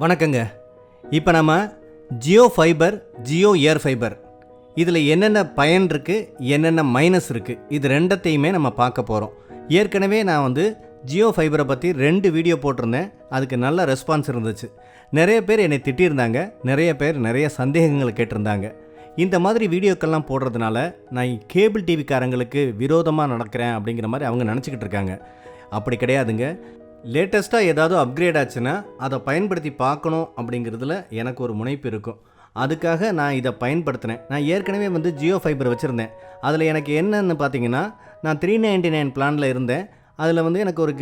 வணக்கங்க. இப்போ நம்ம Jio fibre Jio air fibre. இதில் என்னென்ன பயன் இருக்குது என்னென்ன மைனஸ் இருக்குது இது ரெண்டத்தையுமே நம்ம பார்க்க போகிறோம் ஏற்கனவே நான் வந்து ஜியோ ஃபைபரை பற்றி ரெண்டு வீடியோ போட்டிருந்தேன். அதுக்கு நல்ல ரெஸ்பான்ஸ் இருந்துச்சு. நிறைய பேர் என்னை திட்டியிருந்தாங்க நிறைய பேர் நிறைய சந்தேகங்களை கேட்டிருந்தாங்க. இந்த மாதிரி வீடியோக்கள்லாம் போடுறதுனால நான் கேபிள் டிவிக்காரங்களுக்கு விரோதமாக நடக்கிறேன் அப்படிங்கிற மாதிரி அவங்க நினச்சிக்கிட்டு இருக்காங்க. அப்படி கிடையாதுங்க. லேட்டஸ்ட்டாக ஏதாவது அப்கிரேட் ஆச்சுன்னா அதை பயன்படுத்தி பார்க்கணும் அப்படிங்கிறதுல எனக்கு ஒரு முனைப்பு இருக்கும். அதுக்காக நான் இதை பயன்படுத்தினேன். நான் ஏற்கனவே வந்து ஜியோ ஃபைபர் வச்சுருந்தேன். அதில் எனக்கு என்னென்னு பார்த்தீங்கன்னா நான் த்ரீ நைன்டி நைன் பிளானில் இருந்தேன். அதில் வந்து எனக்கு ஒரு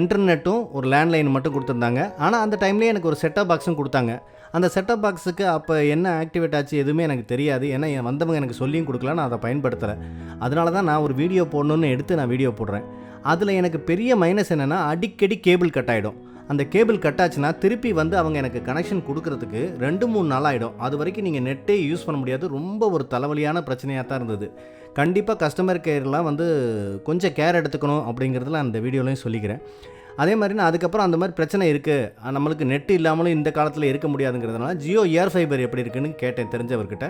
இன்டர்நெட்டும் ஒரு லேண்ட்லைன் மட்டும் கொடுத்துருந்தாங்க. ஆனால் அந்த டைம்லேயே எனக்கு ஒரு செட்டப் பாக்ஸும் கொடுத்தாங்க. அந்த செட்டப் பாக்ஸுக்கு அப்போ என்ன ஆக்டிவேட் ஆச்சு எதுவுமே எனக்கு தெரியாது. ஏன்னா என் வந்தவங்க எனக்கு சொல்லியும் கொடுக்கல. நான் அதை பயன்படுத்தலை. அதனால தான் நான் ஒரு வீடியோ போடணுன்னு எடுத்து நான் வீடியோ போடுறேன். அதில் எனக்கு பெரிய மைனஸ் என்னென்னா அடிக்கடி கேபிள் கட் ஆகிடும் அந்த கேபிள் கட் ஆச்சுன்னா திருப்பி வந்து அவங்க எனக்கு கனெக்ஷன் கொடுக்கறதுக்கு ரெண்டு மூணு நாள் ஆகிடும் அது வரைக்கும் நீங்கள் நெட்டே யூஸ் பண்ண முடியாது. ரொம்ப ஒரு தலைவலியான பிரச்சனையாக தான் இருந்தது. கண்டிப்பாக கஸ்டமர் கேர்லாம் வந்து கொஞ்சம் கேர் எடுத்துக்கணும் அப்படிங்கிறதுல அந்த வீடியோலையும் சொல்லிக்கிறேன். அதே மாதிரி நான் அதுக்கப்புறம் அந்த மாதிரி பிரச்சனை இருக்குது நம்மளுக்கு நெட் இல்லாமலும் இந்த காலத்தில் இருக்க முடியாதுங்கிறதுனால ஜியோ ஏர் ஃபைபர் எப்படி இருக்குன்னு கேட்டேன் தெரிஞ்சவர்கிட்ட.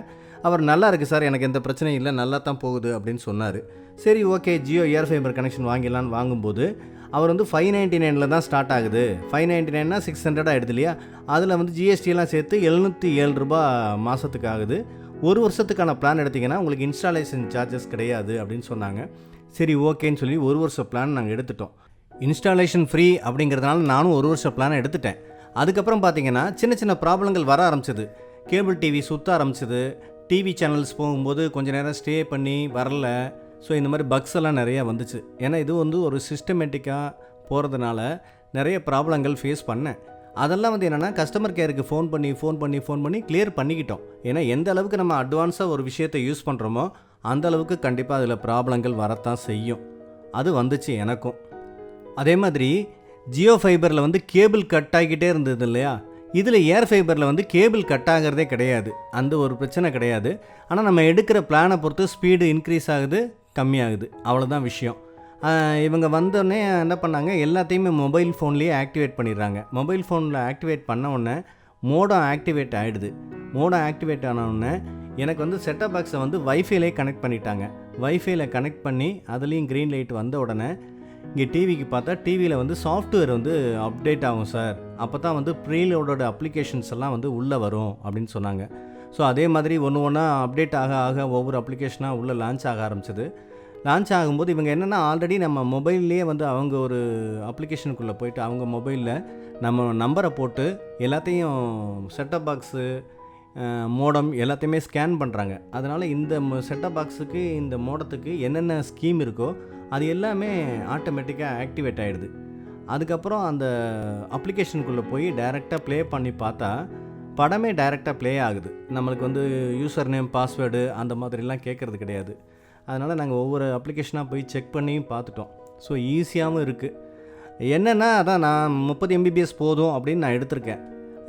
அவர் நல்லா இருக்குது சார். எனக்கு எந்த பிரச்சனையும் இல்லை. நல்லா தான் போகுது அப்படின்னு சொன்னார். சரி okay Jio air fibre connection வாங்கிடலான்னு வாங்கும்போது அவர் வந்து ஃபைவ் நைன்ட்டி நைனில் தான் ஸ்டார்ட் ஆகுது. ஃபைவ் நைன்ட்டி நைன்னா சிக்ஸ் ஹண்ட்ரட் ஆகிடுது இல்லையா? அதில் வந்து ஜிஎஸ்டியெல்லாம் சேர்த்து எழுநூற்றி ஏழு ரூபா மாதத்துக்கு ஆகுது. ஒரு வருஷத்துக்கான பிளான் எடுத்திங்கன்னா உங்களுக்கு இன்ஸ்டாலேஷன் சார்ஜஸ் கிடையாது அப்படின்னு சொன்னாங்க. சரி ஓகேன்னு சொல்லி ஒரு வருஷம் பிளான் நாங்கள் எடுத்துட்டோம். இன்ஸ்டாலேஷன் ஃப்ரீ அப்படிங்கிறதுனால நானும் ஒரு வருஷம் பிளான் எடுத்துட்டேன். அதுக்கப்புறம் பார்த்தீங்கன்னா சின்ன சின்ன ப்ராப்ளங்கள் வர ஆரம்பிச்சது. கேபிள் டிவி சுற்ற ஆரம்பிச்சது. டிவி சேனல்ஸ் போகும்போது கொஞ்ச நேரம் ஸ்டே பண்ணி வரல. ஸோ இந்த மாதிரி பக்ஸ் எல்லாம் நிறையா வந்துச்சு. ஏன்னா இது வந்து ஒரு சிஸ்டமேட்டிக்காக போகிறதுனால நிறைய ப்ராப்ளங்கள் ஃபேஸ் பண்ணேன். அதெல்லாம் வந்து என்னென்னா கஸ்டமர் கேருக்கு ஃபோன் பண்ணி ஃபோன் பண்ணி ஃபோன் பண்ணி கிளியர் பண்ணிக்கிட்டோம். ஏன்னா எந்த அளவுக்கு நம்ம அட்வான்ஸாக ஒரு விஷயத்தை யூஸ் பண்ணுறோமோ அந்த அளவுக்கு கண்டிப்பாக அதில் ப்ராப்ளங்கள் வரத்தான் செய்யும். அது வந்துச்சு எனக்கும். அதே மாதிரி ஜியோ ஃபைபரில் வந்து கேபிள் கட் ஆகிக்கிட்டே இருந்தது இல்லையா? இதில் ஏர் ஃபைபரில் வந்து கேபிள் கட் ஆகிறதே கிடையாது. அந்த ஒரு பிரச்சனை கிடையாது. ஆனால் நம்ம எடுக்கிற பிளானை பொறுத்து ஸ்பீடு இன்க்ரீஸ் ஆகுது. கம்மியாகுது. அவ்வளோதான் விஷயம். இவங்க வந்தோடனே என்ன பண்ணாங்க எல்லாத்தையுமே மொபைல் ஃபோன்லேயே ஆக்டிவேட் பண்ணிடுறாங்க. மொபைல் ஃபோனில் ஆக்டிவேட் பண்ண உடனே மோடம் ஆக்டிவேட் ஆகிடுது மோடம் ஆக்டிவேட் ஆனவுடனே எனக்கு வந்து செட்டப் பாக்ஸை வந்து வைஃபைலே கனெக்ட் பண்ணிட்டாங்க. வைஃபைல கனெக்ட் பண்ணி அதுலேயும் க்ரீன் லைட் வந்த உடனே இங்கே டிவிக்கு பார்த்தா டிவியில் வந்து சாஃப்ட்வேர் வந்து அப்டேட் ஆகும் சார். அப்போ தான் வந்து ப்ரீலோடோட அப்ளிகேஷன்ஸ் எல்லாம் வந்து உள்ளே வரும் அப்படின்னு சொன்னாங்க. ஸோ அதே மாதிரி ஒன்று ஒன்றா அப்டேட் ஆக ஆக ஒவ்வொரு அப்ளிகேஷனாக உள்ளே லான்ச் ஆக ஆரம்பிச்சது. லான்ச் ஆகும்போது இவங்க என்னென்னா ஆல்ரெடி நம்ம மொபைல்லேயே வந்து அவங்க ஒரு அப்ளிகேஷனுக்குள்ளே போயிட்டு அவங்க மொபைலில் நம்ம நம்பரை போட்டு எல்லாத்தையும் செட்டப் பாக்ஸு மோடம் எல்லாத்தையுமே ஸ்கேன் பண்ணுறாங்க அதனால் இந்த செட்டப் பாக்ஸுக்கு இந்த மோடத்துக்கு என்னென்ன ஸ்கீம் இருக்கோ அது எல்லாமே ஆட்டோமேட்டிக்காக ஆக்டிவேட் ஆகிடுது அதுக்கப்புறம் அந்த அப்ளிகேஷனுக்குள்ளே போய் டைரெக்டாக ப்ளே பண்ணி பார்த்தா படமே டைரெக்டாக ப்ளே ஆகுது. நம்மளுக்கு வந்து யூசர் நேம் பாஸ்வேர்டு அந்த மாதிரிலாம் கேட்குறது கிடையாது. அதனால் நாங்கள் ஒவ்வொரு அப்ளிகேஷனாக போய் செக் பண்ணியும் பார்த்துட்டோம். ஸோ ஈஸியாகவும் இருக்குது என்னென்னா அதான் நான் முப்பது எம்பிபிஎஸ் போதும் அப்படின்னு நான் எடுத்திருக்கேன்.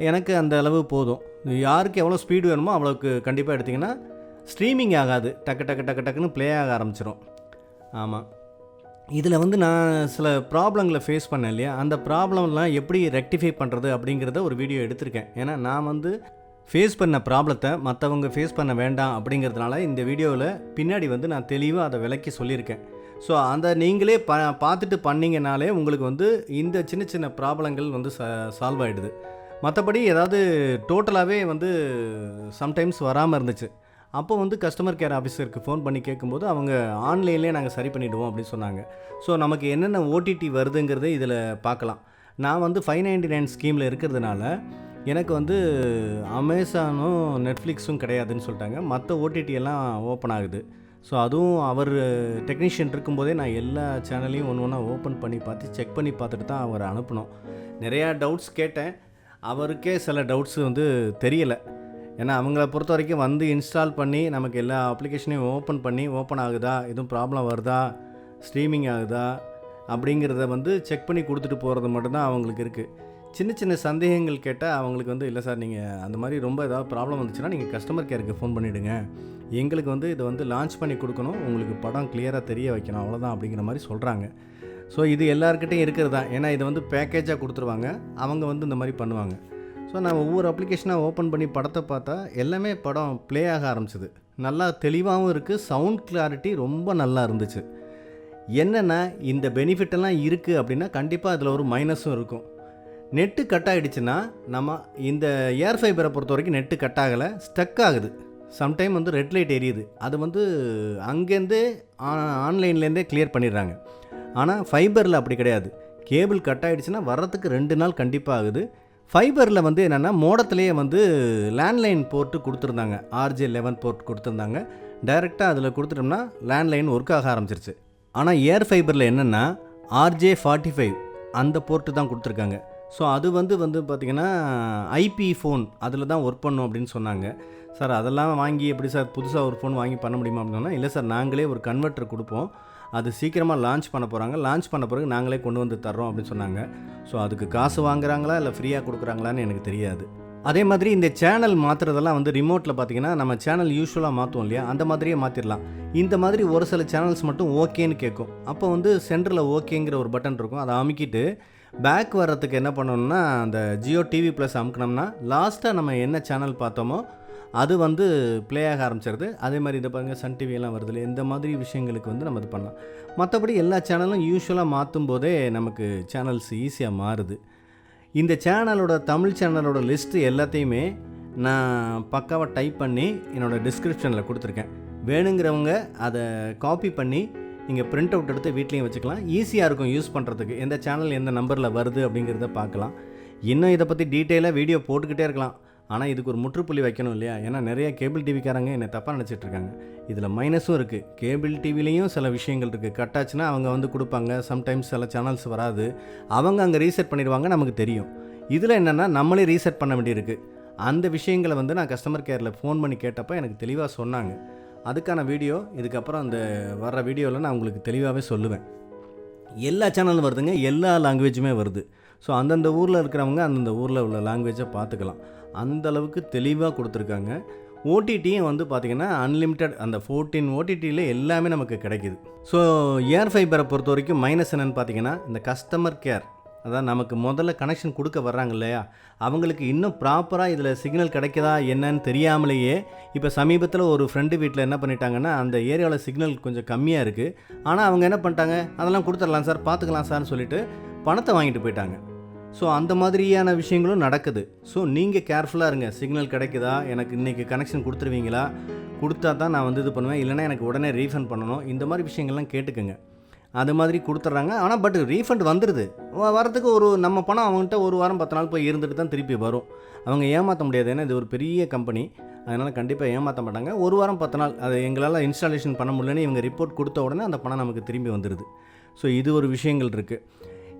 எனக்கு அந்த அளவு போதும். யாருக்கு எவ்வளோ ஸ்பீடு வேணுமோ அவ்வளோக்கு கண்டிப்பாக எடுத்திங்கன்னா ஸ்ட்ரீமிங் ஆகாது. டக்கு டக்கு டக்கு டக்குன்னு ப்ளே ஆக ஆரம்பிச்சிடும் ஆமாம் இதில் வந்து நான் சில ப்ராப்ளங்களை ஃபேஸ் பண்ணேன் இல்லையா? அந்த ப்ராப்ளம்லாம் எப்படி ரெக்டிஃபை பண்ணுறது அப்படிங்கிறத ஒரு வீடியோ எடுத்திருக்கேன். ஏன்னா நான் வந்து ஃபேஸ் பண்ண ப்ராப்ளத்தை மற்றவங்க ஃபேஸ் பண்ண வேண்டாம் அப்படிங்கிறதுனால இந்த வீடியோவில் பின்னாடி வந்து நான் தெளிவாக அதை விளக்கி சொல்லியிருக்கேன். ஸோ அந்த நீங்களே ப பார்த்துட்டு பண்ணிங்கனாலே உங்களுக்கு வந்து இந்த சின்ன சின்ன ப்ராப்ளங்கள் வந்து ச சால்வ் ஆகிடுது மற்றபடி ஏதாவது டோட்டலாகவே வந்து சம்டைம்ஸ் வராமல் இருந்துச்சு. அப்போ வந்து கஸ்டமர் கேர் ஆஃபீஸருக்கு ஃபோன் பண்ணி கேட்கும்போது அவங்க ஆன்லைன்லேயே நாங்கள் சரி பண்ணிவிடுவோம் அப்படின்னு சொன்னாங்க. ஸோ நமக்கு என்னென்ன ஓடிடி வருதுங்கிறத இதில் பார்க்கலாம். நான் வந்து ஃபைவ் நைன்டி நைன் ஸ்கீமில் இருக்கிறதுனால எனக்கு வந்து அமேசானும் நெட்ஃப்ளிக்ஸும் கிடையாதுன்னு சொல்லிட்டாங்க. மற்ற ஓடிடி எல்லாம் ஓப்பன் ஆகுது. ஸோ அதுவும் அவர் டெக்னீஷியன் இருக்கும்போதே நான் எல்லா சேனலையும் ஒன்று ஒன்றா ஓப்பன் பண்ணி பார்த்து செக் பண்ணி பார்த்துட்டு தான் அவரை அனுப்பினோம். நிறையா டவுட்ஸ் கேட்டேன். அவருக்கே சில டவுட்ஸ் வந்து தெரியலை. ஏன்னா அவங்கள பொறுத்த வரைக்கும் வந்து இன்ஸ்டால் பண்ணி நமக்கு எல்லா அப்ளிகேஷனையும் ஓப்பன் பண்ணி ஓப்பன் ஆகுதா? எதுவும் ப்ராப்ளம் வருதா? ஸ்ட்ரீமிங் ஆகுதா? அப்படிங்கிறத வந்து செக் பண்ணி கொடுத்துட்டு போகிறது மட்டும்தான் அவங்களுக்கு இருக்குது சின்ன சின்ன சந்தேகங்கள் கேட்டால் அவங்களுக்கு வந்து இல்லை சார் நீங்கள் அந்த மாதிரி ரொம்ப ஏதாவது ப்ராப்ளம் வந்துச்சுன்னா நீங்கள் கஸ்டமர் கேருக்கு ஃபோன் பண்ணிவிடுங்க எங்களுக்கு வந்து இதை வந்து லான்ச் பண்ணி கொடுக்கணும். உங்களுக்கு படம் கிளியராக தெரிய வைக்கணும். அவ்வளோதான் அப்படிங்கிற மாதிரி சொல்கிறாங்க ஸோ இது எல்லாருக்கிட்டையும் இருக்கிறது தான். ஏன்னா இதை வந்து பேக்கேஜாக கொடுத்துருவாங்க. அவங்க வந்து இந்த மாதிரி பண்ணுவாங்க. ஸோ நான் ஒவ்வொரு அப்ளிகேஷனாக ஓப்பன் பண்ணி படத்தை பார்த்தா எல்லாமே படம் ப்ளே ஆக ஆரம்பிச்சது. நல்லா தெளிவாகவும் இருக்குது சவுண்ட் கிளாரிட்டி ரொம்ப நல்லா இருந்துச்சு. என்னென்னா இந்த பெனிஃபிட்டெல்லாம் இருக்குது அப்படின்னா கண்டிப்பாக அதில் ஒரு மைனஸும் இருக்கும். நெட்டு கட் ஆகிடுச்சுன்னா நம்ம இந்த ஏர் ஃபைபரை பொறுத்த வரைக்கும் நெட்டு கட் ஆகலை ஸ்டக் ஆகுது. சம்டைம் வந்து ரெட் லைட் எரியுது. அது வந்து அங்கேருந்தே ஆன்லைன்லேருந்தே கிளியர் பண்ணிடுறாங்க. ஆனால் ஃபைபரில் அப்படி கிடையாது. கேபிள் கட் ஆகிடுச்சுன்னா வர்றதுக்கு ரெண்டு நாள் கண்டிப்பாக ஆகுது. ஃபைபரில் வந்து என்னென்னா மோடத்துலேயே வந்து லேண்ட்லைன் போர்ட்டு கொடுத்துருந்தாங்க. ஆர்ஜே லெவன் போர்ட் கொடுத்துருந்தாங்க. டைரெக்டாக அதில் கொடுத்துட்டோம்னா லேண்ட்லைன் ஒர்க் ஆக ஆரம்பிச்சிருச்சு. ஆனால் ஏர் ஃபைபரில் என்னென்னா ஆர்ஜே ஃபார்ட்டி ஃபைவ் அந்த போர்ட்டு தான் கொடுத்துருக்காங்க. ஸோ அது வந்து வந்து பார்த்திங்கன்னா ஐபி ஃபோன் அதில் தான் ஒர்க் பண்ணும் அப்படின்னு சொன்னாங்க. சார் அதெல்லாம் வாங்கி எப்படி சார் புதுசாக ஒரு ஃபோன் வாங்கி பண்ண முடியுமா அப்படின்னா இல்லை சார் நாங்களே ஒரு கன்வெர்ட்டர் கொடுப்போம். அது சீக்கிரமாக லான்ச் பண்ண போகிறாங்க லான்ச் பண்ண பிறகு நாங்களே கொண்டு வந்து தர்றோம் அப்படின்னு சொன்னாங்க. ஸோ அதுக்கு காசு வாங்குறாங்களா இல்லை ஃப்ரீயாக கொடுக்குறாங்களான்னு எனக்கு தெரியாது. அதே மாதிரி இந்த சேனல் மாற்றுறதெல்லாம் வந்து ரிமோட்டில் பார்த்தீங்கன்னா நம்ம சேனல் யூஸ்வலாக மாற்றுவோம் இல்லையா? அந்த மாதிரியே மாற்றிடலாம் இந்த மாதிரி ஒரு சில சேனல்ஸ் மட்டும் ஓகேன்னு கேட்கும் அப்போ வந்து சென்டரில் ஓகேங்கிற ஒரு பட்டன் இருக்கும். அதை அமுக்கிட்டு பேக் வர்றதுக்கு என்ன பண்ணணும்னா அந்த ஜியோ டிவி ப்ளஸ் அமுக்கினோம்னா லாஸ்ட்டாக நம்ம என்ன சேனல் பார்த்தோமோ அது வந்து ப்ளே ஆக ஆரம்பிச்சிருது. அதே மாதிரி இதை பாருங்கள் சன் டிவியெல்லாம் வருது இந்த மாதிரி விஷயங்களுக்கு வந்து நம்ம இது பண்ணலாம். மற்றபடி எல்லா சேனலும் யூஸ்வலாக மாற்றும் போதே நமக்கு சேனல்ஸ் ஈஸியாக மாறுது. இந்த சேனலோட தமிழ் சேனலோட லிஸ்ட்டு எல்லாத்தையுமே நான் பக்காவாக டைப் பண்ணி என்னோடய டிஸ்கிரிப்ஷனில் கொடுத்துருக்கேன். வேணுங்கிறவங்க அதை காப்பி பண்ணி நீங்கள் பிரிண்ட் அவுட் எடுத்து வீட்லேயும் வச்சுக்கலாம். ஈஸியாக இருக்கும் யூஸ் பண்ணுறதுக்கு எந்த சேனல் எந்த நம்பரில் வருது அப்படிங்கிறத பார்க்கலாம். இன்னும் இதை பற்றி டீட்டெயிலாக வீடியோ போட்டுக்கிட்டே இருக்கலாம். ஆனால் இதுக்கு ஒரு முற்றுப்புள்ளி வைக்கணும் இல்லையா? ஏன்னா நிறைய கேபிள் டிவிக்காரங்க என்னை தப்பாக நினச்சிட்ருக்காங்க. இதில் மைனஸும் இருக்குது கேபிள் டிவிலையும் சில விஷயங்கள் இருக்குது கட்டாச்சுன்னா அவங்க வந்து கொடுப்பாங்க. சம்டைம்ஸ் சில சேனல்ஸ் வராது. அவங்க அங்கே ரீசெட் பண்ணிடுவாங்க நமக்கு தெரியும். இதில் என்னென்னா நம்மளே ரீசெட் பண்ண வேண்டியிருக்கு. அந்த விஷயங்களை வந்து நான் கஸ்டமர் கேரில் ஃபோன் பண்ணி கேட்டப்போ எனக்கு தெளிவாக சொன்னாங்க. அதுக்கான வீடியோ இதுக்கப்புறம் அந்த வர்ற வீடியோவில் நான் உங்களுக்கு தெளிவாகவே சொல்லுவேன். எல்லா சேனலும் வருதுங்க. எல்லா லாங்குவேஜுமே வருது. ஸோ அந்தந்த ஊரில் இருக்கிறவங்க அந்தந்த ஊரில் உள்ள லாங்குவேஜை பார்த்துக்கலாம். அந்த அளவுக்கு தெளிவாக கொடுத்துருக்காங்க. ஓடிடியும் வந்து பார்த்திங்கன்னா அன்லிமிட்டெட் அந்த ஃபோர்டீன் ஓடிடியில் எல்லாமே நமக்கு கிடைக்குது. ஸோ ஏர் ஃபைபரை பொறுத்த வரைக்கும் மைனஸ் என்னென்னு பார்த்தீங்கன்னா இந்த கஸ்டமர் கேர் அதான் நமக்கு முதல்ல கனெக்ஷன் கொடுக்க வர்றாங்க இல்லையா? அவங்களுக்கு இன்னும் ப்ராப்பராக இதில் சிக்னல் கிடைக்குதா என்னன்னு தெரியாமலேயே இப்போ சமீபத்தில் ஒரு ஃப்ரெண்டு வீட்டில் என்ன பண்ணிட்டாங்கன்னா அந்த ஏரியாவில் சிக்னல் கொஞ்சம் கம்மியாக இருக்குது ஆனால் அவங்க என்ன பண்ணிட்டாங்க? அதெல்லாம் கொடுத்துடலாம் சார் பார்த்துக்கலாம் சார்னு சொல்லிட்டு பணத்தை வாங்கிட்டு போயிட்டாங்க. ஸோ அந்த மாதிரியான விஷயங்களும் நடக்குது. ஸோ நீங்கள் கேர்ஃபுல்லாக இருங்க. சிக்னல் கிடைக்குதா? எனக்கு இன்றைக்கி கனெக்ஷன் கொடுத்துருவீங்களா? கொடுத்தா தான் நான் வந்து இது பண்ணுவேன். இல்லைனா எனக்கு உடனே ரீஃபண்ட் பண்ணணும். இந்த மாதிரி விஷயங்கள்லாம் கேட்டுக்கோங்க. அது மாதிரி கொடுத்துட்றாங்க. ஆனால் பட் ரீஃபண்ட் வந்துடுது வரத்துக்கு வரதுக்கு ஒரு நம்ம பணம் அவங்ககிட்ட ஒரு வாரம் பத்து நாள் போய் இருந்துட்டு தான் திருப்பி வரும். அவங்க ஏமாற்ற முடியாது. ஏன்னா இது ஒரு பெரிய கம்பெனி அதனால் கண்டிப்பாக ஏமாற்ற மாட்டாங்க. ஒரு வாரம் பத்து நாள் அதை எங்களால் இன்ஸ்டாலேஷன் பண்ண முடியலன்னு இவங்க ரிப்போர்ட் கொடுத்த உடனே அந்த பணம் நமக்கு திரும்பி வந்துடுது ஸோ இது ஒரு விஷயங்கள் இருக்குது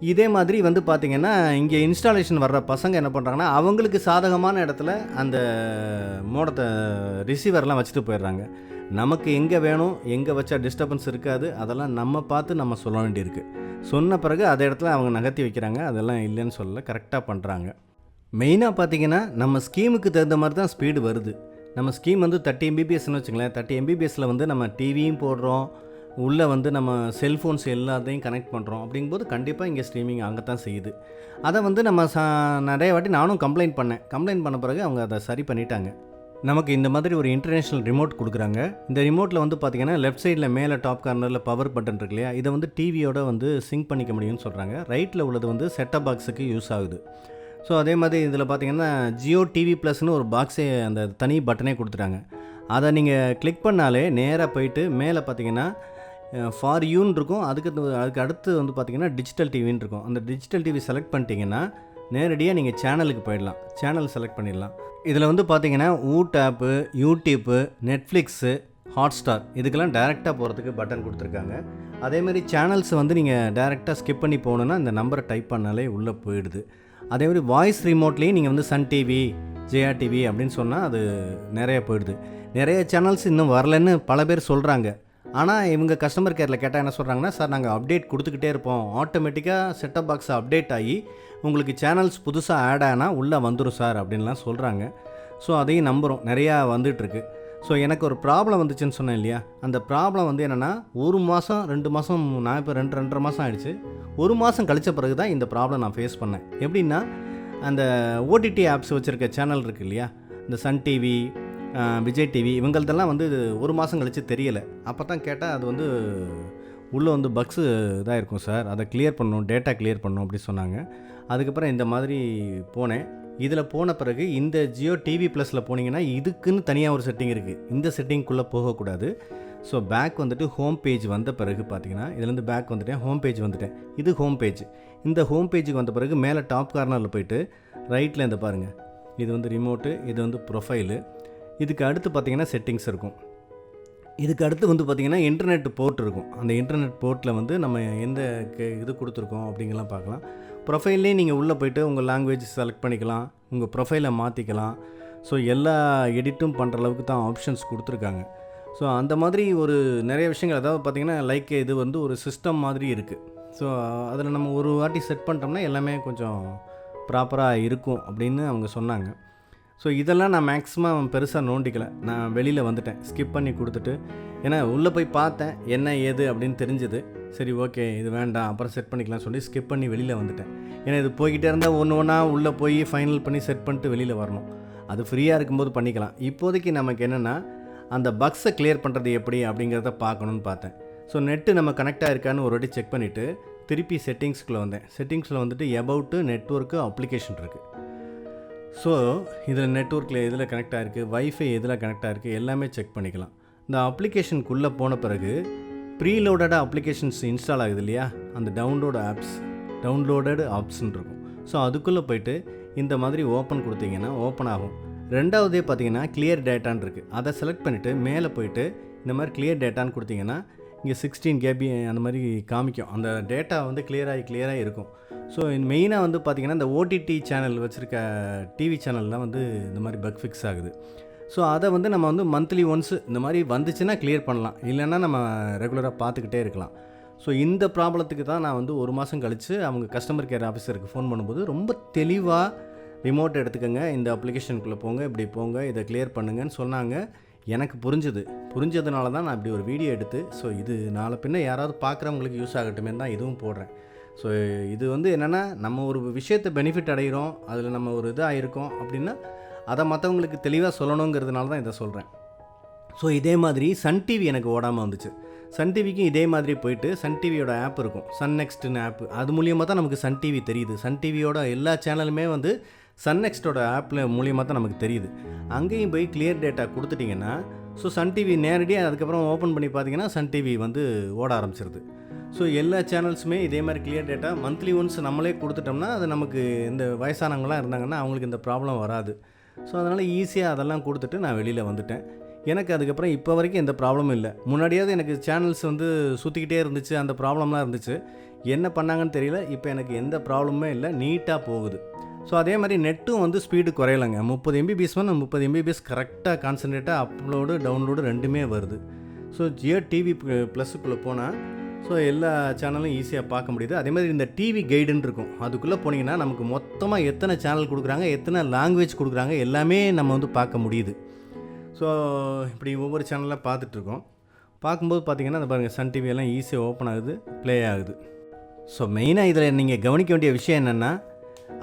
இதே மாதிரி வந்து பார்த்திங்கன்னா இங்கே இன்ஸ்டாலேஷன் வர்ற பசங்க என்ன பண்ணுறாங்கன்னா அவங்களுக்கு சாதகமான இடத்துல அந்த மோடத்தை ரிசீவர்லாம் வச்சுட்டு போயிடுறாங்க. நமக்கு எங்கே வேணும் எங்கே வச்சா டிஸ்டர்பன்ஸ் இருக்காது அதெல்லாம் நம்ம பார்த்து நம்ம சொல்ல வேண்டியிருக்கு. சொன்ன பிறகு அதை இடத்துல அவங்க நகர்த்தி வைக்கிறாங்க அதெல்லாம் இல்லைன்னு சொல்லலை கரெக்டாக பண்ணுறாங்க மெயினாக பார்த்தீங்கன்னா நம்ம ஸ்கீமுக்கு தகுந்த மாதிரி தான் ஸ்பீடு வருது. நம்ம ஸ்கீம் வந்து தேர்ட்டி எம்பிபிஎஸ்னு வச்சுங்களேன் தேர்ட்டி எம்பிபிஎஸ்சில் வந்து நம்ம டிவியும் போடுறோம் உள்ளே வந்து நம்ம செல்ஃபோன்ஸ் எல்லாத்தையும் கனெக்ட் பண்ணுறோம் அப்படிங்கும்போது கண்டிப்பாக இங்கே ஸ்ட்ரீமிங் அங்கே தான் செய்யுது. அதை வந்து நம்ம ச நிறைய வாட்டி நானும் கம்ப்ளைண்ட் பண்ணேன். கம்ப்ளைண்ட் பண்ண பிறகு அவங்க அதை சரி பண்ணிட்டாங்க. நமக்கு இந்த மாதிரி ஒரு இன்டர்நேஷ்னல் ரிமோட் கொடுக்குறாங்க. இந்த ரிமோட்டில் வந்து பார்த்தீங்கன்னா லெஃப்ட் சைடில் மேலே டாப் கார்னரில் பவர் பட்டன் இருக்கு இல்லையா? இதை வந்து டிவியோட வந்து சிங்க் பண்ணிக்க முடியும்னு சொல்கிறாங்க ரைட்டில் உள்ளது வந்து செட்டப் பாக்ஸுக்கு யூஸ் ஆகுது. ஸோ அதே மாதிரி இதில் பார்த்தீங்கன்னா ஜியோ டிவி ப்ளஸ்னு ஒரு பாக்ஸே அந்த தனி பட்டனே கொடுத்துட்டாங்க. அதை நீங்கள் கிளிக் பண்ணாலே நேராக போயிட்டு மேலே பார்த்தீங்கன்னா ஃபார் யூன் இருக்கும். அதுக்கு அதுக்கு அடுத்து வந்து பார்த்தீங்கன்னா டிஜிட்டல் டிவின்னு இருக்கும். அந்த டிஜிட்டல் டிவி செலக்ட் பண்ணிட்டீங்கன்னா நேரடியாக நீங்கள் சேனலுக்கு போயிடலாம். சேனல் செலக்ட் பண்ணிடலாம். இதில் வந்து பார்த்தீங்கன்னா ஊட்டாப்பு யூடியூப்பு நெட்ஃப்ளிக்ஸு ஹாட்ஸ்டார் இதுக்கெல்லாம் டேரெக்டாக போகிறதுக்கு பட்டன் கொடுத்துருக்காங்க. அதேமாதிரி சேனல்ஸ் வந்து நீங்கள் டேரெக்டாக ஸ்கிப் பண்ணி போகணுன்னா இந்த நம்பரை டைப் பண்ணாலே உள்ளே போயிடுது. அதேமாதிரி வாய்ஸ் ரிமோட்லேயும் நீங்கள் வந்து சன் டிவி ஜெயா டிவி அப்படின்னு சொன்னால் அது நிறைய போயிடுது. நிறைய சேனல்ஸ் இன்னும் வரலன்னு பல பேர் சொல்கிறாங்க ஆனால் இவங்க கஸ்டமர் கேரில் கேட்டால் என்ன சொல்கிறாங்கன்னா சார் நாங்கள் அப்டேட் கொடுத்துக்கிட்டே இருப்போம். ஆட்டோமேட்டிக்காக செட்டப் பாக்ஸ் அப்டேட் ஆகி உங்களுக்கு சேனல்ஸ் புதுசாக ஆட் ஆனால் உள்ளே வந்துடும் சார் அப்படின்லாம் சொல்கிறாங்க ஸோ அதையும் நம்புகிறோம் நிறையா வந்துட்டுருக்கு. ஸோ எனக்கு ஒரு ப்ராப்ளம் வந்துச்சுன்னு சொன்னேன் இல்லையா? அந்த ப்ராப்ளம் வந்து என்னென்னா ஒரு மாதம் ரெண்டு மாதம் நான் இப்போ ரெண்டு ரெண்டரை மாதம் ஆயிடுச்சு. ஒரு மாதம் கழிச்ச பிறகு தான் இந்த ப்ராப்ளம் நான் ஃபேஸ் பண்ணேன். எப்படின்னா அந்த ஓடிடி ஆப்ஸ் வச்சுருக்க சேனல் இருக்குது இல்லையா? இந்த சன் டிவி விஜய் டிவி இவங்களதெல்லாம் வந்து ஒரு மாதம் கழித்து தெரியலை. அப்போ தான் கேட்டால் அது வந்து உள்ளே வந்து பக்ஸு இதாக இருக்கும் சார். அதை கிளியர் பண்ணணும் டேட்டா கிளியர் பண்ணணும் அப்படி சொன்னாங்க. அதுக்கப்புறம் இந்த மாதிரி போனேன். இதில் போன பிறகு இந்த ஜியோ டிவி ப்ளஸில் போனீங்கன்னா இதுக்குன்னு தனியாக ஒரு செட்டிங் இருக்குது இந்த செட்டிங்குள்ளே போகக்கூடாது. ஸோ பேக் வந்துட்டு ஹோம் பேஜ் வந்த பிறகு பார்த்தீங்கன்னா இதுலேருந்து பேக் வந்துட்டேன் ஹோம் பேஜ் வந்துட்டேன். இது ஹோம் பேஜ் இந்த ஹோம் பேஜுக்கு வந்த பிறகு மேலே டாப் கார்னரில் போயிட்டு ரைட்டில் இந்த பாருங்கள் இது வந்து ரிமோட்டு இது வந்து ப்ரொஃபைலு இதுக்கு அடுத்து பார்த்திங்கன்னா செட்டிங்ஸ் இருக்கும். இதுக்கு அடுத்து வந்து பார்த்திங்கன்னா இன்டர்நெட் போர்ட் இருக்கும். அந்த இன்டர்நெட் போர்ட்டில் வந்து நம்ம எந்த இது கொடுத்துருக்கோம் அப்படிங்கலாம் பார்க்கலாம். ப்ரொஃபைல்லே நீங்கள் உள்ளே போயிட்டு உங்கள் லாங்குவேஜ் செலக்ட் பண்ணிக்கலாம். உங்கள் ப்ரொஃபைலை மாற்றிக்கலாம் ஸோ எல்லா எடிட்டும் பண்ணுற அளவுக்கு தான் ஆப்ஷன்ஸ் கொடுத்துருக்காங்க. ஸோ அந்த மாதிரி ஒரு நிறைய விஷயங்கள் அதாவது பார்த்திங்கன்னா லைக் இது வந்து ஒரு சிஸ்டம் மாதிரி இருக்குது ஸோ அதில் நம்ம ஒரு வாட்டி செட் பண்ணிட்டோம்னா எல்லாமே கொஞ்சம் ப்ராப்பராக இருக்கும் அப்படின்னு அவங்க சொன்னாங்க. ஸோ இதெல்லாம் நான் மேக்ஸிமம் பெருசாக நோண்டிக்கல. நான் வெளியில் வந்துட்டேன். ஸ்கிப் பண்ணி கொடுத்துட்டு ஏன்னா உள்ளே போய் பார்த்தேன் என்ன ஏது அப்படின்னு தெரிஞ்சுது. சரி ஓகே இது வேண்டாம் அப்புறம் செட் பண்ணிக்கலாம் சொல்லி ஸ்கிப் பண்ணி வெளியில் வந்துட்டேன். ஏன்னா இது போய்கிட்டே இருந்தால் ஒன்று ஒன்றா உள்ளே போய் ஃபைனல் பண்ணி செட் பண்ணிட்டு வெளியில் வரணும். அது ஃப்ரீயாக இருக்கும்போது பண்ணிக்கலாம். இப்போதைக்கு நமக்கு என்னென்னா அந்த பக்ஸை கிளியர் பண்ணுறது எப்படி அப்படிங்கிறத பார்க்கணுன்னு பார்த்தேன். ஸோ நெட்டு நம்ம கனெக்ட் இருக்கான்னு ஒரு வாட்டி செக் பண்ணிவிட்டு திருப்பி செட்டிங்ஸ்குள்ளே வந்தேன். செட்டிங்ஸில் வந்துட்டு எபவுட்டு நெட்ஒர்க்கு அப்ளிகேஷன் இருக்குது ஸோ இதில் நெட்ஒர்க்கில் எதில் கனெக்ட் ஆகிருக்கு வைஃபை எதில் கனெக்ட் ஆகிருக்கு எல்லாமே செக் பண்ணிக்கலாம். இந்த அப்ளிகேஷனுக்குள்ளே போன பிறகு ப்ரீலோடடாக அப்ளிகேஷன்ஸ் இன்ஸ்டால் ஆகுது இல்லையா? அந்த டவுன்லோடு ஆப்ஸ் டவுன்லோடடு ஆப்ஸ்ன்னு இருக்கும். ஸோ அதுக்குள்ளே போயிட்டு இந்த மாதிரி ஓப்பன் கொடுத்தீங்கன்னா ஓப்பன் ஆகும். ரெண்டாவதே பார்த்தீங்கன்னா கிளியர் டேட்டான்னு இருக்குது அதை செலக்ட் பண்ணிவிட்டு மேலே போயிட்டு இந்த மாதிரி கிளியர் டேட்டான்னு கொடுத்தீங்கன்னா இங்கே சிக்ஸ்டீன் கேபி அந்த மாதிரி காமிக்கும். அந்த டேட்டா வந்து கிளியராகி கிளியராக இருக்கும். ஸோ மெயினாக வந்து பார்த்திங்கன்னா இந்த ஓடிடி சேனல் வச்சுருக்க டிவி சேனல்லாம் வந்து இந்த மாதிரி பக் ஃபிக்ஸ் ஆகுது. ஸோ அதை வந்து நம்ம வந்து மந்த்லி ஒன்ஸ் இந்த மாதிரி வந்துச்சுன்னா கிளியர் பண்ணலாம். இல்லைன்னா நம்ம ரெகுலராக பார்த்துக்கிட்டே இருக்கலாம். ஸோ இந்த ப்ராப்ளத்துக்கு தான் நான் வந்து ஒரு மாதம் கழித்து அவங்க கஸ்டமர் கேர் ஆஃபீஸருக்கு ஃபோன் பண்ணும்போது ரொம்ப தெளிவாக ரிமோட் எடுத்துக்கோங்க. இந்த அப்ளிகேஷனுக்குள்ளே போங்க இப்படி போங்க இதை கிளியர் பண்ணுங்கன்னு சொன்னாங்க. எனக்கு புரிஞ்சுது. புரிஞ்சதுனால தான் நான் இப்படி ஒரு வீடியோ எடுத்து ஸோ இது நாளை பின்ன யாராவது பார்க்குறவங்களுக்கு யூஸ் ஆகட்டுமே தான் இதுவும் போடுறேன். ஸோ இது வந்து என்னென்னா நம்ம ஒரு விஷயத்தை பெனிஃபிட் அடைகிறோம் அதில் நம்ம ஒரு இதாக இருக்கோம் அப்படின்னா அதை மற்றவங்களுக்கு தெளிவாக சொல்லணுங்கிறதுனால தான் இதை சொல்கிறேன் ஸோ இதே மாதிரி சன் டிவி எனக்கு ஓடாமல் வந்துச்சு. சன் டிவிக்கும் இதே மாதிரி போயிட்டு சன் டிவியோட ஆப் இருக்கும். சன் நெக்ஸ்ட்னு ஆப் அது மூலியமாக தான் நமக்கு சன் டிவி தெரியுது. சன் டிவியோட எல்லா சேனலுமே வந்து சன்னெக்ஸ்டோட ஆப்பில் மூலியமாக தான் நமக்கு தெரியுது. அங்கேயும் போய் கிளியர் டேட்டா கொடுத்துட்டிங்கன்னா ஸோ சன் டிவி நேரடியாக அதுக்கப்புறம் ஓப்பன் பண்ணி பார்த்தீங்கன்னா சன் டிவி வந்து ஓட ஆரம்பிச்சிருது. ஸோ எல்லா சேனல்ஸுமே இதே மாதிரி கிளியர் டேட்டா மந்த்லி ஒன்ஸ் நம்மளே கொடுத்துட்டோம்னா அது நமக்கு இந்த வயசானவங்களாம் இருந்தாங்கன்னா அவங்களுக்கு இந்த ப்ராப்ளம் வராது. ஸோ அதனால் ஈஸியாக அதெல்லாம் கொடுத்துட்டு நான் வெளியில் வந்துட்டேன். எனக்கு அதுக்கப்புறம் இப்போ வரைக்கும் எந்த ப்ராப்ளமும் இல்லை. முன்னாடியாவது எனக்கு சேனல்ஸ் வந்து சுற்றிக்கிட்டே இருந்துச்சு அந்த ப்ராப்ளம்லாம் இருந்துச்சு. என்ன பண்ணாங்கன்னு தெரியல. இப்போ எனக்கு எந்த ப்ராப்ளமுமே இல்லை. நீட்டாக போகுது. ஸோ அதே மாதிரி நெட்டும் வந்து ஸ்பீடு குறையலைங்க. முப்பது எம்பிபிஎஸ் வந்து முப்பது எம்பிபிஎஸ் கரெக்டாக கான்சன்ட்ரேட்டாக அப்லோடு டவுன்லோடு ரெண்டுமே வருது. ஸோ ஜியோ டிவி ப்ளஸுக்குள்ளே போனால் ஸோ எல்லா சேனலும் ஈஸியாக பார்க்க முடியுது. அதே மாதிரி இந்த டிவி கைடுன்னு இருக்கும். அதுக்குள்ளே போனீங்கன்னா நமக்கு மொத்தமாக எத்தனை சேனல் கொடுக்குறாங்க எத்தனை லாங்குவேஜ் கொடுக்குறாங்க எல்லாமே நம்ம வந்து பார்க்க முடியுது. ஸோ இப்படி ஒவ்வொரு சேனலாக பார்த்துட்ருக்கோம். பார்க்கும்போது பார்த்தீங்கன்னா அந்த பாருங்கள் சன் டிவி எல்லாம் ஈஸியாக ஓப்பன் ஆகுது ப்ளே ஆகுது. ஸோ மெயினாக இதில் நீங்கள் கவனிக்க வேண்டிய விஷயம் என்னென்னா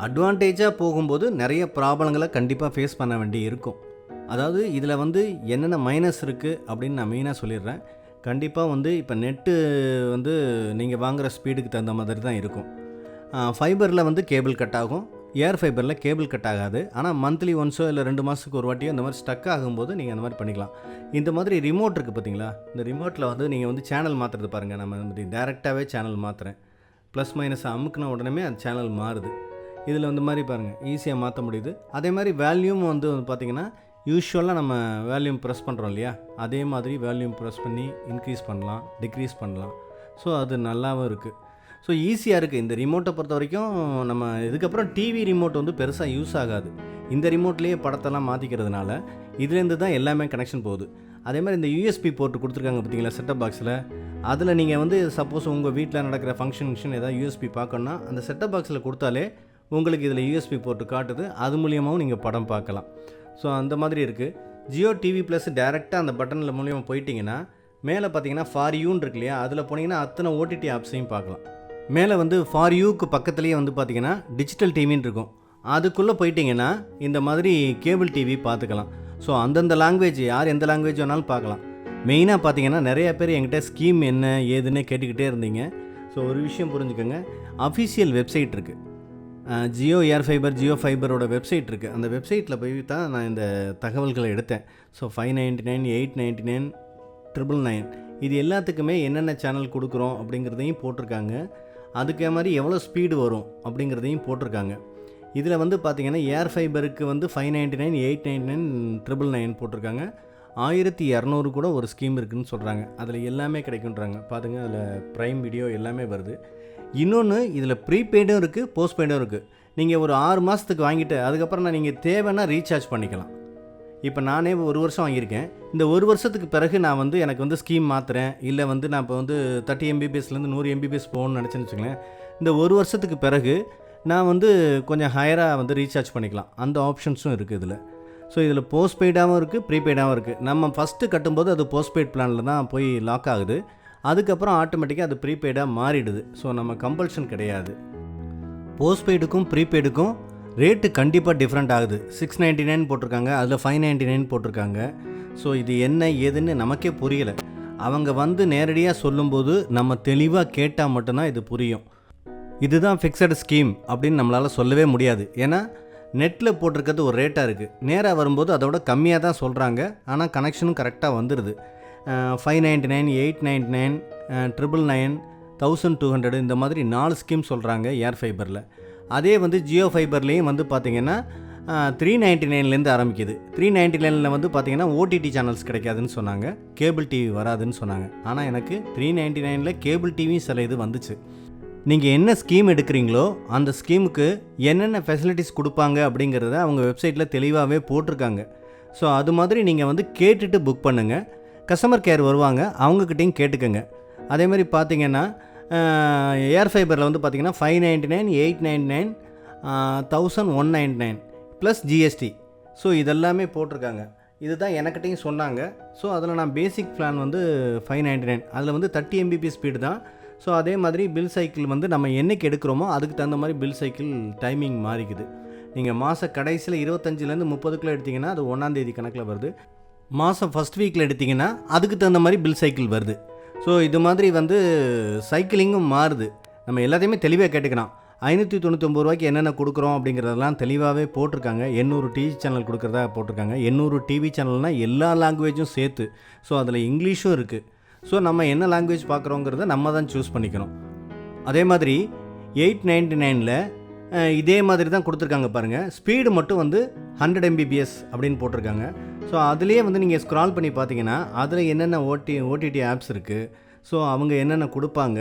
அட்வான்டேஜாக போகும்போது நிறைய ப்ராப்ளங்களை கண்டிப்பாக ஃபேஸ் பண்ண வேண்டி இருக்கும். அதாவது இதில் வந்து என்னென்ன மைனஸ் இருக்குது அப்படின்னு நான் மெயினாக சொல்லிடுறேன். கண்டிப்பாக வந்து இப்போ நெட்டு வந்து நீங்கள் வாங்குகிற ஸ்பீடுக்கு தகுந்த மாதிரி தான் இருக்கும். ஃபைபரில் வந்து கேபிள் கட் ஆகும். ஏர் ஃபைபரில் கேபிள் கட் ஆகாது. ஆனால் மந்த்லி ஒன்ஸோ இல்லை ரெண்டு மாதத்துக்கு ஒரு வாட்டியோ இந்த மாதிரி ஸ்டக் ஆகும்போது நீங்கள் அந்த மாதிரி பண்ணிக்கலாம். இந்த மாதிரி ரிமோட் இருக்குது பார்த்தீங்களா இந்த ரிமோட்டில் வந்து நீங்கள் வந்து சேனல் மாற்றுறது பாருங்கள் நம்ம வந்து டேரெக்டாகவே சேனல் மாற்றுறேன் ப்ளஸ் மைனஸ் அமுக்குன உடனே அந்த சேனல் மாறுது. இதில் வந்து மாதிரி பாருங்கள் ஈஸியாக மாற்ற முடியுது. அதே மாதிரி வேல்யூம் வந்து பார்த்தீங்கன்னா யூஸ்வலாக நம்ம வேல்யூம் ப்ரெஸ் பண்ணுறோம் இல்லையா? அதே மாதிரி வேல்யூம் ப்ரெஸ் பண்ணி இன்க்ரீஸ் பண்ணலாம் டிக்ரீஸ் பண்ணலாம். ஸோ அது நல்லாவும் இருக்குது ஸோ ஈஸியாக இருக்குது இந்த ரிமோட்டை பொறுத்த வரைக்கும் நம்ம இதுக்கப்புறம் டிவி ரிமோட் வந்து பெருசாக யூஸ் ஆகாது. இந்த ரிமோட்லேயே படத்தெல்லாம் மாற்றிக்கிறதுனால இதுலேருந்து தான் எல்லாமே கனெக்ஷன் போகுது. அதே மாதிரி இந்த யூஎஸ்பி போர்ட் கொடுத்துருக்காங்க பார்த்தீங்களா செட்டப் பாக்ஸில் அதில் நீங்கள் வந்து சப்போஸ் உங்கள் வீட்டில் நடக்கிற ஃபங்க்ஷன் ஃபங்க்ஷன் ஏதாவது யூஎஸ்பி பார்க்கணுன்னா அந்த செட்டப் பாக்ஸில் கொடுத்தாலே உங்களுக்கு இதில் யூஎஸ்பி போர்ட்டு காட்டுது. அது மூலியமாகவும் நீங்கள் படம் பார்க்கலாம். ஸோ அந்த மாதிரி இருக்குது ஜியோ டிவி ப்ளஸ் டேரெக்டாக அந்த பட்டனில் மூலியமாக போயிட்டிங்கன்னா மேலே பார்த்தீங்கன்னா ஃபார் யூன்னு இருக்கு இல்லையா? அதில் போனீங்கன்னா அத்தனை ஓடிடி ஆப்ஸையும் பார்க்கலாம். மேலே வந்து ஃபார் யூக்கு பக்கத்துலேயே வந்து பார்த்தீங்கன்னா டிஜிட்டல் டிவின்னு இருக்கும். அதுக்குள்ளே போயிட்டிங்கன்னா இந்த மாதிரி கேபிள் டிவி பார்த்துக்கலாம். ஸோ அந்தந்த லாங்குவேஜ் யார் எந்த லாங்குவேஜ் வேணாலும் பார்க்கலாம். மெயினாக பார்த்தீங்கன்னா நிறைய பேர் என்கிட்ட ஸ்கீம் என்ன ஏதுன்னு கேட்டுக்கிட்டே இருந்தீங்க. ஸோ ஒரு விஷயம் புரிஞ்சுக்கோங்க. அஃபிஷியல் வெப்சைட் இருக்குது ஜியோ ஏர் ஃபைபர் ஜியோ ஃபைபரோட வெப்சைட் இருக்குது அந்த வெப்சைட்டில் போய் தான் நான் இந்த தகவல்களை எடுத்தேன். So five ninety nine eight ninety nine triple nine இது எல்லாத்துக்குமே என்னென்ன சேனல் கொடுக்குறோம் அப்படிங்கிறதையும் போட்டிருக்காங்க. அதுக்கே மாதிரி எவ்வளோ ஸ்பீடு வரும் அப்படிங்கிறதையும் போட்டிருக்காங்க. இதில் வந்து பார்த்திங்கன்னா ஏர் ஃபைபருக்கு வந்து five ninety nine eight ninety nine triple nine போட்டிருக்காங்க. ஆயிரத்தி இரநூறு கூட ஒரு ஸ்கீம் இருக்குதுன்னு சொல்கிறாங்க அதில் எல்லாமே கிடைக்குன்றாங்க. பாருங்கள் அதில் ப்ரைம் வீடியோ எல்லாமே வருது. இன்னொன்று இதில் ப்ரீபெய்டும் இருக்குது போஸ்ட்பெய்டும் இருக்குது நீங்கள் ஒரு ஆறு மாதத்துக்கு வாங்கிட்டு அதுக்கப்புறம் நான் நீங்கள் தேவைன்னா ரீசார்ஜ் பண்ணிக்கலாம். இப்போ நானே ஒரு வருஷம் வாங்கியிருக்கேன். இந்த ஒரு வருஷத்துக்கு பிறகு நான் வந்து எனக்கு வந்து ஸ்கீம் மாற்றுறேன் இல்லை வந்து நான் இப்போ வந்து தேர்ட்டி எம்பிபிஎஸ்லேருந்து நூறு எம்பிபிஎஸ் போகணும்னு நினச்சேன்னு வச்சுக்கலேன் இந்த ஒரு வருஷத்துக்கு பிறகு நான் வந்து கொஞ்சம் ஹையராக வந்து ரீசார்ஜ் பண்ணிக்கலாம். அந்த ஆப்ஷன்ஸும் இருக்குது இதில். ஸோ இதில் போஸ்ட்பெய்டாகவும் இருக்குது ப்ரீபெய்டாகவும் இருக்குது நம்ம ஃபஸ்ட்டு கட்டும்போது அது போஸ்ட்பெய்ட் பிளானில் தான் போய் லாக் ஆகுது. அதுக்கப்புறம் ஆட்டோமேட்டிக்காக அது ப்ரீபெய்டாக மாறிடுது. ஸோ நம்ம கம்பல்ஷன் கிடையாது. போஸ்ட்பெய்டுக்கும் ப்ரீபெய்டுக்கும் ரேட்டு கண்டிப்பாக டிஃப்ரெண்ட் ஆகுது. சிக்ஸ் நைன்ட்டி நைன் போட்டிருக்காங்க அதில் ஃபைவ் நைன்ட்டி நைன் போட்டிருக்காங்க. ஸோ இது என்ன ஏதுன்னு நமக்கே புரியலை. அவங்க வந்து நேரடியாக சொல்லும்போது நம்ம தெளிவாக கேட்டால் மட்டும்தான் இது புரியும். இதுதான் ஃபிக்ஸட் ஸ்கீம் அப்படின்னு நம்மளால் சொல்லவே முடியாது. ஏன்னா நெட்டில் போட்டிருக்கிறது ஒரு ரேட்டாக இருக்குது நேராக வரும்போது அதோட கம்மியாக தான் சொல்கிறாங்க ஆனால் கனெக்ஷனும் கரெக்டாக வந்துடுது five ninety nine eight ninety nine triple nine thousand two hundred இந்த மாதிரி நாலு ஸ்கீம் சொல்கிறாங்க ஏர் ஃபைபரில் அதே வந்து ஜியோ ஃபைபர்லேயும் வந்து பார்த்திங்கன்னா த்ரீ நைன்ட்டி நைன்லேருந்து ஆரம்பிக்குது. த்ரீ நைன்ட்டி நைனில் வந்து பார்த்தீங்கன்னா ஓடிடி சேனல்ஸ் கிடைக்காதுன்னு சொன்னாங்க. கேபிள் டிவி வராதுன்னு சொன்னாங்க. ஆனால் எனக்கு த்ரீ நைன்ட்டி நைனில் கேபிள் டிவியும் சில இது வந்துச்சு. நீங்கள் என்ன ஸ்கீம் எடுக்கிறீங்களோ அந்த ஸ்கீமுக்கு என்னென்ன ஃபெசிலிட்டிஸ் கொடுப்பாங்க அப்படிங்கிறத அவங்க வெப்சைட்டில் தெளிவாகவே போட்டிருக்காங்க. ஸோ அது மாதிரி நீங்கள் வந்து கேட்டுட்டு புக் பண்ணுங்கள் கஸ்டமர் கேர் வருவாங்க. அவங்கக்கிட்டையும் கேட்டுக்கோங்க. அதே மாதிரி பார்த்தீங்கன்னா ஏர் ஃபைபரில் வந்து பார்த்திங்கன்னா five ninety nine eight ninety nine thousand one ninety nine plus GST so இதெல்லாமே போட்டிருக்காங்க. இதுதான் எனக்கிட்டையும் சொன்னாங்க. ஸோ அதில் நான் பேசிக் பிளான் வந்து ஃபைவ் நைன்டி நைன் அதில் வந்து தேர்ட்டி எம்பிபி ஸ்பீடு தான். ஸோ அதே மாதிரி பில் சைக்கிள் வந்து நம்ம என்னைக்கு எடுக்கிறோமோ அதுக்கு தகுந்த மாதிரி பில் சைக்கிள் டைமிங் மாறிக்குது. நீங்கள் மாத கடைசியில் இருபத்தஞ்சிலேருந்து முப்பதுக்குள்ளே எடுத்திங்கன்னா அது ஒன்றாந்தேதி கணக்கில் வருது. மாதம் ஃபஸ்ட் வீக்கில் எடுத்திங்கன்னா அதுக்கு தகுந்த மாதிரி பில் சைக்கிள் வருது. ஸோ இது மாதிரி வந்து சைக்கிளிங்கும் மாறுது. நம்ம எல்லாத்தையுமே தெளிவாக கேட்டுக்கலாம் ஐநூற்றி தொண்ணூத்தொம்பது ரூபாய்க்கு என்னென்ன கொடுக்குறோம் அப்படிங்கிறதெல்லாம் தெளிவாகவே போட்டிருக்காங்க. எண்ணூறு டிவி சேனல் கொடுக்குறதா போட்டிருக்காங்க. எண்ணூறு டிவி சேனல்னால் எல்லா லாங்குவேஜும் சேர்த்து. ஸோ அதில் இங்கிலீஷும் இருக்குது ஸோ நம்ம என்ன லாங்குவேஜ் பார்க்குறோங்கிறத நம்ம தான் சூஸ் பண்ணிக்கணும். அதே மாதிரி எயிட் நைன்டி நைனில் இதே மாதிரி தான் கொடுத்துருக்காங்க பாருங்கள் ஸ்பீடு மட்டும் வந்து ஹண்ட்ரட் எம்பிபிஎஸ் அப்படின்னு போட்டிருக்காங்க. ஸோ அதுலேயே வந்து நீங்கள் ஸ்க்ரால் பண்ணி பார்த்தீங்கன்னா அதில் என்னென்ன ஓடி ஓடிடி ஆப்ஸ் இருக்குது ஸோ அவங்க என்னென்ன கொடுப்பாங்க?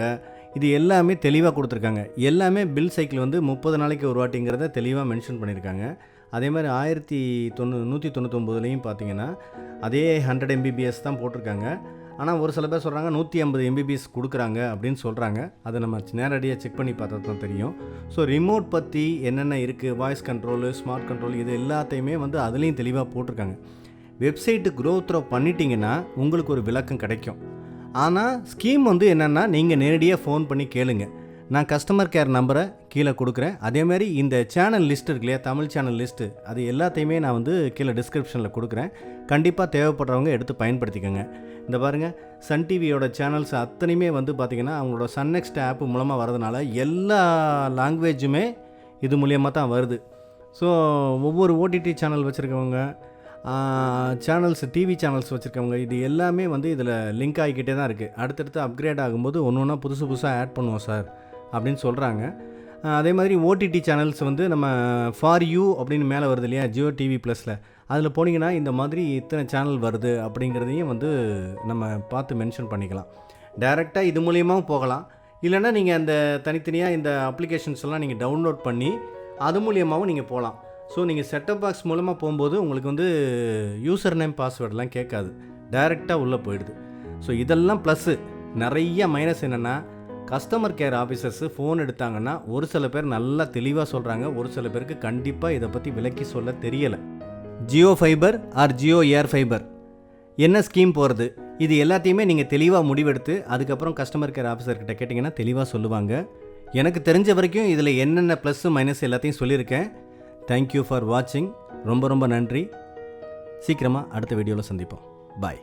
இது எல்லாமே தெளிவாக கொடுத்துருக்காங்க. எல்லாமே பில் சைக்கிள் வந்து முப்பது நாளைக்கு ஒரு வாட்டிங்கிறத தெளிவாக மென்ஷன் பண்ணியிருக்காங்க அதே மாதிரி ஆயிரத்தி தொண்ணூ நூற்றி தொண்ணூத்தொம்போதுலேயும் பார்த்தீங்கன்னா அதே ஹண்ட்ரட் எம்பிபிஎஸ் தான் போட்டிருக்காங்க. ஆனால் ஒரு சில பேர் சொல்கிறாங்க நூற்றி ஐம்பது எம்பிபிஎஸ் கொடுக்குறாங்க அப்படின்னு சொல்கிறாங்க அதை நம்ம நேரடியாக செக் பண்ணி பார்த்தா தான் தெரியும். ஸோ ரிமோட் பற்றி என்னென்ன இருக்குது வாய்ஸ் கண்ட்ரோலு ஸ்மார்ட் கண்ட்ரோல் இது எல்லாத்தையுமே வந்து அதுலேயும் தெளிவாக போட்டிருக்காங்க. வெப்சைட்டு க்ரோத் த்ரோ பண்ணிட்டீங்கன்னா உங்களுக்கு ஒரு விளக்கம் கிடைக்கும். ஆனால் ஸ்கீம் வந்து என்னென்னா நீங்கள் நேரடியாக ஃபோன் பண்ணி கேளுங்க. நான் கஸ்டமர் கேர் நம்பரை கீழே கொடுக்குறேன். அதேமாதிரி இந்த சேனல் லிஸ்ட் இருக்கு இல்லையா தமிழ் சேனல் லிஸ்ட்டு அது எல்லாத்தையுமே நான் வந்து கீழே டிஸ்கிரிப்ஷனில் கொடுக்குறேன். கண்டிப்பாக தேவைப்படுறவங்க எடுத்து பயன்படுத்திக்கோங்க. இந்த பாருங்கள் சன் டிவியோட சேனல்ஸ் அத்தனையுமே வந்து பார்த்திங்கன்னா அவங்களோட சன் நெக்ஸ்ட் ஆப் மூலமாக வரதுனால எல்லா லாங்குவேஜுமே இது மூலியமாக தான் வருது. ஸோ ஒவ்வொரு ஓடிடி சேனல் வச்சுருக்கவங்க சேனல்ஸ் டிவி சேனல்ஸ் வச்சுருக்கவங்க இது எல்லாமே வந்து இதில் லிங்க் ஆகிக்கிட்டே தான் இருக்குது அடுத்தடுத்து அப்கிரேட் ஆகும்போது ஒன்று ஒன்றா புதுசு புதுசாக ஆட் பண்ணுவோம் சார் அப்படின்னு சொல்கிறாங்க அதே மாதிரி ஓடிடி சேனல்ஸ் வந்து நம்ம ஃபார் யூ அப்படின்னு மேலே வருது இல்லையா? ஜியோ டிவி ப்ளஸில் அதில் போனீங்கன்னா இந்த மாதிரி இத்தனை சேனல் வருது அப்படிங்கிறதையும் வந்து நம்ம பார்த்து மென்ஷன் பண்ணிக்கலாம். டைரெக்டாக இது மூலியமாகவும் போகலாம். இல்லைன்னா நீங்கள் அந்த தனித்தனியாக இந்த அப்ளிகேஷன்ஸ் எல்லாம் நீங்கள் டவுன்லோட் பண்ணி அது மூலியமாகவும் நீங்கள் போகலாம். ஸோ நீங்கள் செட்டப் பாக்ஸ் மூலமாக போகும்போது உங்களுக்கு வந்து யூசர் நேம் பாஸ்வேர்டெலாம் கேட்காது. டைரெக்டாக உள்ளே போயிடுது. ஸோ இதெல்லாம் ப்ளஸ்ஸு நிறைய மைனஸ் என்னென்னா கஸ்டமர் கேர் ஆஃபீஸர்ஸு ஃபோன் எடுத்தாங்கன்னா ஒரு சில பேர் நல்லா தெளிவாக சொல்கிறாங்க ஒரு சில பேருக்கு கண்டிப்பாக இதை பற்றி விளக்கி சொல்ல தெரியலை. Jio fiber or Jio air fiber என்ன ஸ்கீம் போகிறது இது எல்லாத்தையுமே நீங்கள் தெளிவாக முடிவெடுத்து அதுக்கப்புறம் கஸ்டமர் கேர் ஆஃபீஸர்கிட்ட கேட்டிங்கன்னா தெளிவாக சொல்லுவாங்க. எனக்கு தெரிஞ்ச வரைக்கும் இதில் என்னென்ன ப்ளஸ்ஸு மைனஸ் எல்லாத்தையும் சொல்லியிருக்கேன். தேங்க்யூ ஃபார் வாட்சிங் ரொம்ப ரொம்ப நன்றி. சீக்கிரமாக அடுத்த வீடியோவில் சந்திப்போம். பாய்